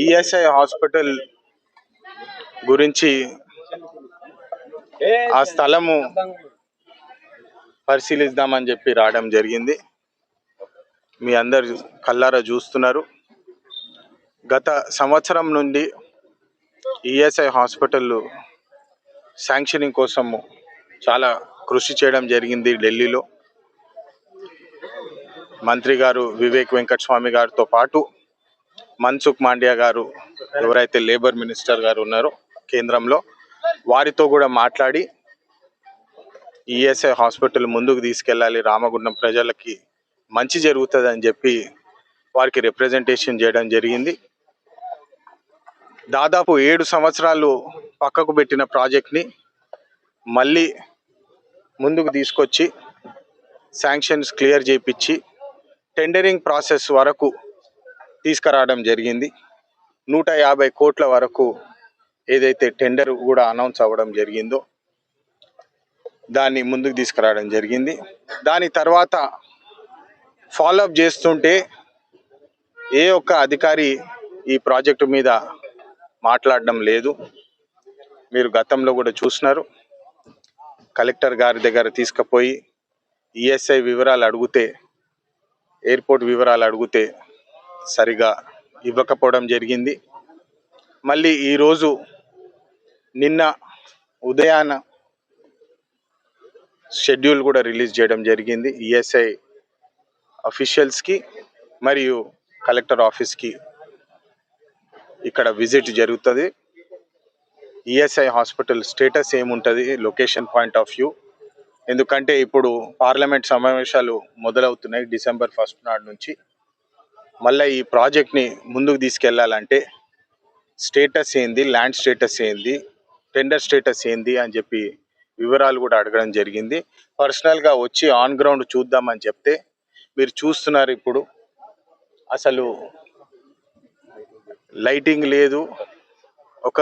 ESI hospital గురించి ఆ స్థలము పరిశీలిద్దామని చెప్పి రావడం జరిగింది. మీ అందరు కల్లారా చూస్తున్నారు. గత సంవత్సరం నుండి ఈఎస్ఐ హాస్పిటల్ శాంక్షనింగ్ కోసము చాలా కృషి చేయడం జరిగింది ఢిల్లీలో. మంత్రి గారు వివేక్ వెంకటస్వామి గారితో పాటు మన్సుఖ్ మాండ్యా గారు ఎవరైతే లేబర్ మినిస్టర్ గారు ఉన్నారో కేంద్రంలో వారితో కూడా మాట్లాడి ఈఎస్ఐ హాస్పిటల్ ముందుకు తీసుకెళ్ళాలి రామగుండం ప్రజలకి మంచి జరుగుతుంది అని చెప్పి వారికి రిప్రజెంటేషన్ చేయడం జరిగింది. దాదాపు ఏడు సంవత్సరాలు పక్కకు పెట్టిన ప్రాజెక్ట్ని మళ్ళీ ముందుకు తీసుకొచ్చి శాంక్షన్స్ క్లియర్ చేయించి టెండరింగ్ ప్రాసెస్ వరకు తీసుకురావడం జరిగింది. నూట యాభై కోట్ల వరకు ఏదైతే టెండర్ కూడా అనౌన్స్ అవ్వడం జరిగిందో దాన్ని ముందుకు తీసుకురావడం జరిగింది. దాని తర్వాత ఫాలోఅప్ చేస్తుంటే ఏ ఒక్క అధికారి ఈ ప్రాజెక్టు మీద మాట్లాడడం లేదు. మీరు గతంలో కూడా చూసినారు. కలెక్టర్ గారి దగ్గర తీసుకుపోయి ఈఎస్ఐ వివరాలు అడిగితే ఎయిర్పోర్ట్ వివరాలు అడిగితే సరిగా ఇవ్వకపోవడం జరిగింది. మళ్ళీ ఈరోజు నిన్న ఉదయాన షెడ్యూల్ కూడా రిలీజ్ చేయడం జరిగింది. ఈఎస్ఐ అఫీషియల్స్కి మరియు కలెక్టర్ ఆఫీస్కి ఇక్కడ విజిట్ జరుగుతుంది. ఈఎస్ఐ హాస్పిటల్ స్టేటస్ ఏముంటుంది? Location point of view. ఎందుకంటే ఇప్పుడు పార్లమెంట్ సమావేశాలు మొదలవుతున్నాయి డిసెంబర్ ఫస్ట్ నాడు నుంచి. మళ్ళీ ఈ ప్రాజెక్ట్ని ముందుకు తీసుకెళ్ళాలంటే స్టేటస్ ఏంది ల్యాండ్ స్టేటస్ ఏంది టెండర్ స్టేటస్ ఏంది అని చెప్పి వివరాలు కూడా అడగడం జరిగింది. పర్సనల్గా వచ్చి ఆన్ గ్రౌండ్ చూద్దామని చెప్తే మీరు చూస్తున్నారు ఇప్పుడు. అసలు లైటింగ్ లేదు ఒక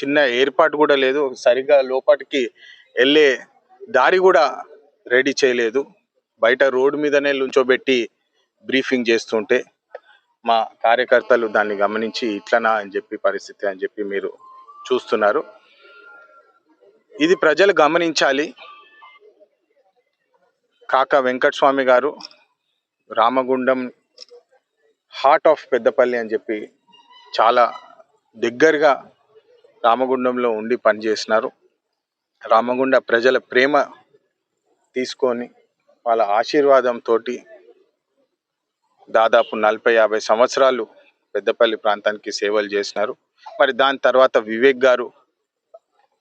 చిన్న ఏర్పాటు కూడా లేదు సరిగ్గా లోపలికి వెళ్ళే దారి కూడా రెడీ చేయలేదు. బయట రోడ్డు మీదనే లుంచోబెట్టి బ్రీఫింగ్ చేస్తుంటే మా కార్యకర్తలు దాన్ని గమనించి ఇట్లనా అని చెప్పి పరిస్థితి అని చెప్పి మీరు చూస్తున్నారు. ఇది ప్రజలు గమనించాలి. కాక వెంకటస్వామి గారు రామగుండం హార్ట్ ఆఫ్ పెద్దపల్లి అని చెప్పి చాలా దగ్గరగా రామగుండంలో ఉండి పనిచేసినారు. రామగుండ ప్రజల ప్రేమ తీసుకొని వాళ్ళ ఆశీర్వాదంతో దాదాపు నలభై యాభై సంవత్సరాలు పెద్దపల్లి ప్రాంతానికి సేవలు చేసినారు. మరి దాని తర్వాత వివేక్ గారు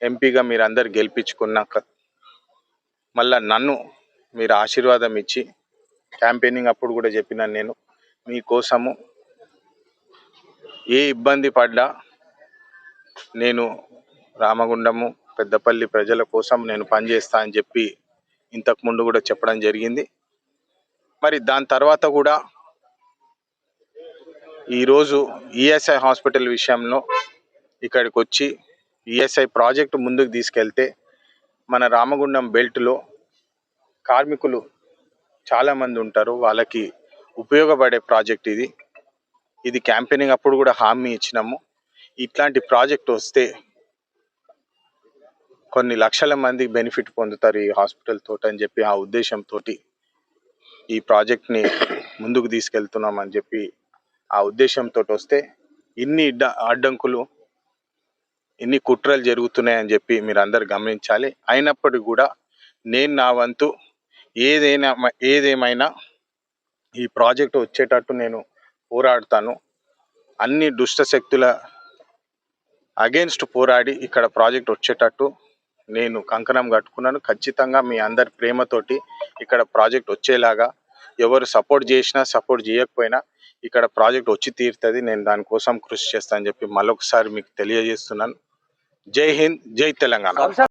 ఎంపీగా మీరందరు గెలిపించుకున్నాక మళ్ళా నన్ను మీరు ఆశీర్వాదం ఇచ్చి క్యాంపెయినింగ్ అప్పుడు కూడా చెప్పినాను నేను. మీకోసము ఏ ఇబ్బంది పడ్డా నేను రామగుండము పెద్దపల్లి ప్రజల కోసం నేను పనిచేస్తా అని చెప్పి ఇంతకు ముందు కూడా చెప్పడం జరిగింది. మరి దాని తర్వాత కూడా ఈరోజు ఈఎస్ఐ హాస్పిటల్ విషయంలో ఇక్కడికి వచ్చి ఈఎస్ఐ ప్రాజెక్టు ముందుకు తీసుకెళ్తే మన రామగుండం బెల్ట్లో కార్మికులు చాలామంది ఉంటారు. వాళ్ళకి ఉపయోగపడే ప్రాజెక్ట్ ఇది. ఇది క్యాంపెయినింగ్ అప్పుడు కూడా హామీ ఇచ్చినాము. ఇట్లాంటి ప్రాజెక్ట్ వస్తే కొన్ని లక్షల మంది బెనిఫిట్ పొందుతారు ఈ హాస్పిటల్ తోటి అని చెప్పి ఆ ఉద్దేశంతో ఈ ప్రాజెక్ట్ని ముందుకు తీసుకెళ్తున్నాం అని చెప్పి ఆ ఉద్దేశంతో వస్తే ఇన్ని అడ్డంకులు ఇన్ని కుట్రలు జరుగుతున్నాయని చెప్పి మీరు అందరు గమనించాలి. అయినప్పటికీ కూడా నేను నా వంతు ఏదైనా ఏదేమైనా ఈ ప్రాజెక్ట్ వచ్చేటట్టు నేను పోరాడుతాను. అన్ని దుష్ట శక్తుల అగేన్స్ట్ పోరాడి ఇక్కడ ప్రాజెక్ట్ వచ్చేటట్టు నేను కంకణం కట్టుకున్నాను. ఖచ్చితంగా మీ అందరి ప్రేమతోటి ఇక్కడ ప్రాజెక్ట్ వచ్చేలాగా ఎవరు సపోర్ట్ చేసినా సపోర్ట్ చేయకపోయినా ఇక్కడ ప్రాజెక్ట్ వచ్చి తీరుతుంది. నేను దానికోసం కృషి చేస్తానని చెప్పి మరొకసారి మీకు తెలియజేస్తున్నాను. జై హింద్ జై తెలంగాణ.